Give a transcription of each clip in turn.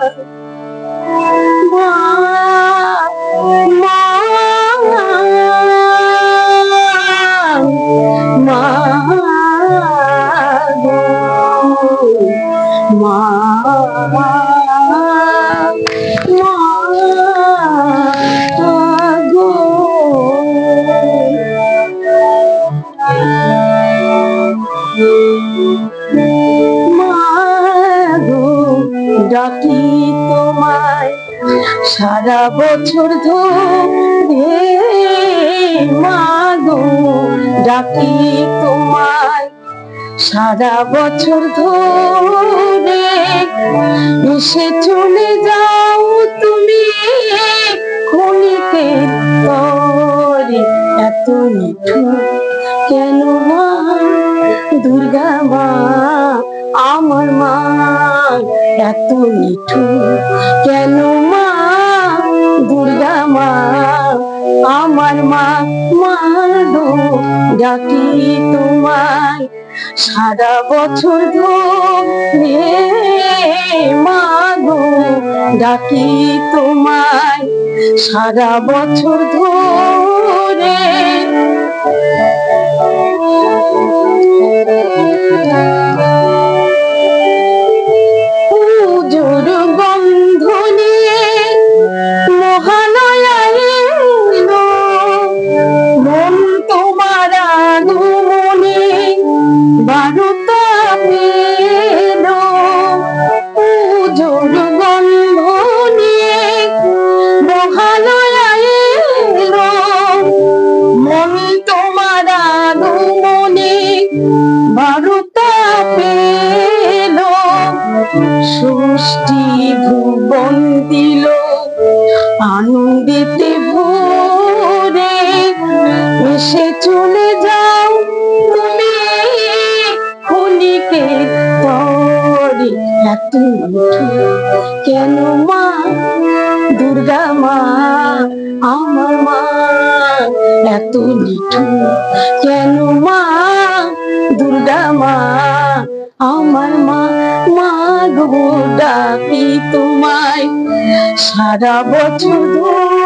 ডাকি সারা বছর ধরে মাগো, ডাকি তোমায়। সারা বছর ধরে এসে চলে যাও তুমি ক্ষণিকে তরে এত মিঠু কেন মা? দুর্গা মা, আমার মা, এত মিঠু কেন দুর্গা মা আমার মা মাগো ডাকি তোমায় সারা বছর ধরে মাগো ডাকি তোমায় সারা বছর ধরে adoro. এত কেন মা? দুর্গা মা, আমার মা, এত নিঠু কেন মা? দুর্গা মা, আমার মা মা গো ডাকি তোমায়। সারা বছর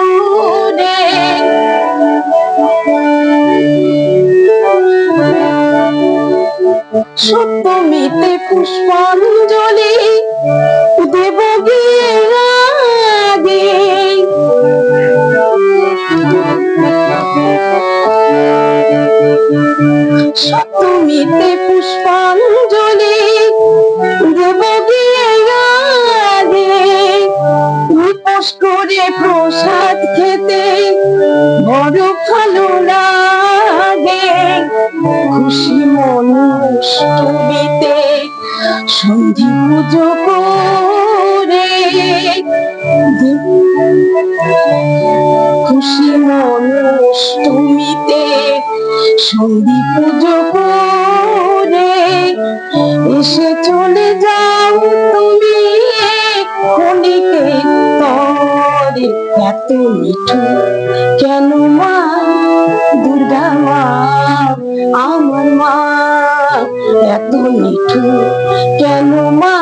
সপ্তমীতে পুষ্পাঞ্জলি দেব অষ্টমীতে সন্ধি পুজো করে খুশি সন্ধি পুজো করে এসে চলে যাও তুমি ক্ষণিকে তরে এত মিঠু কেন মা এত মিঠু কেন মা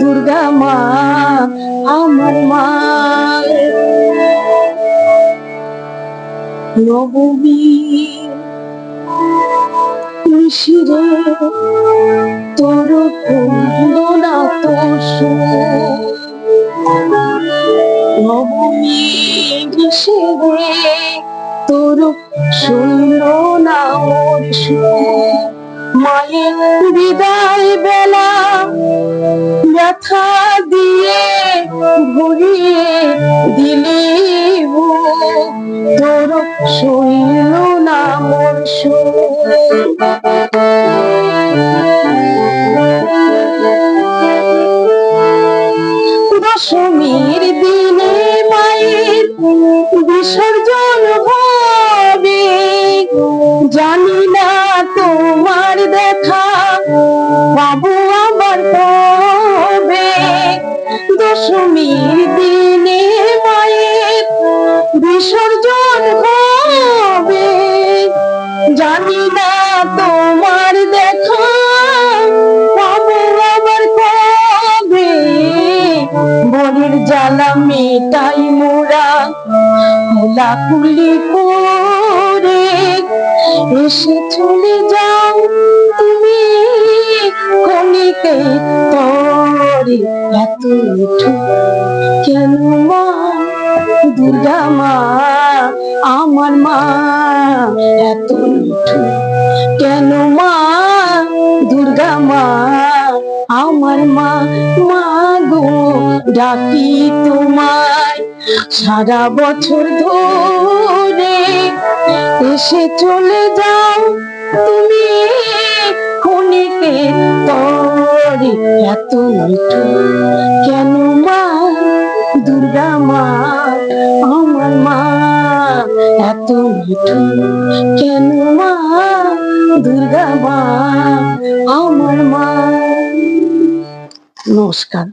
দুর্গা মা আমার মা নবমী শিরে তোর ফুল মায়ের বিদায় বেলা ব্যথা দিয়ে ঘুরিয়ে দিলি। তোর শুনল দিনে মায়ের বিসর্জন হবে। জানি না তোমার দেখা, পাবো আবার কবে? বরের জ্বালা মেটাই মোরা কোলাকুলি করে। এসে চলে যাও তুমি মিঠু কেন মা দুর্গা মা আমার মা এত কেন মা দুর্গা মা আমার মা মা গো ডাকি তোমায় সারা বছর ধরে এত কেন মা? দুর্গা মা, আমার মা। এত কেন মা? দুর্গা মা, আমার মা। নমস্কার।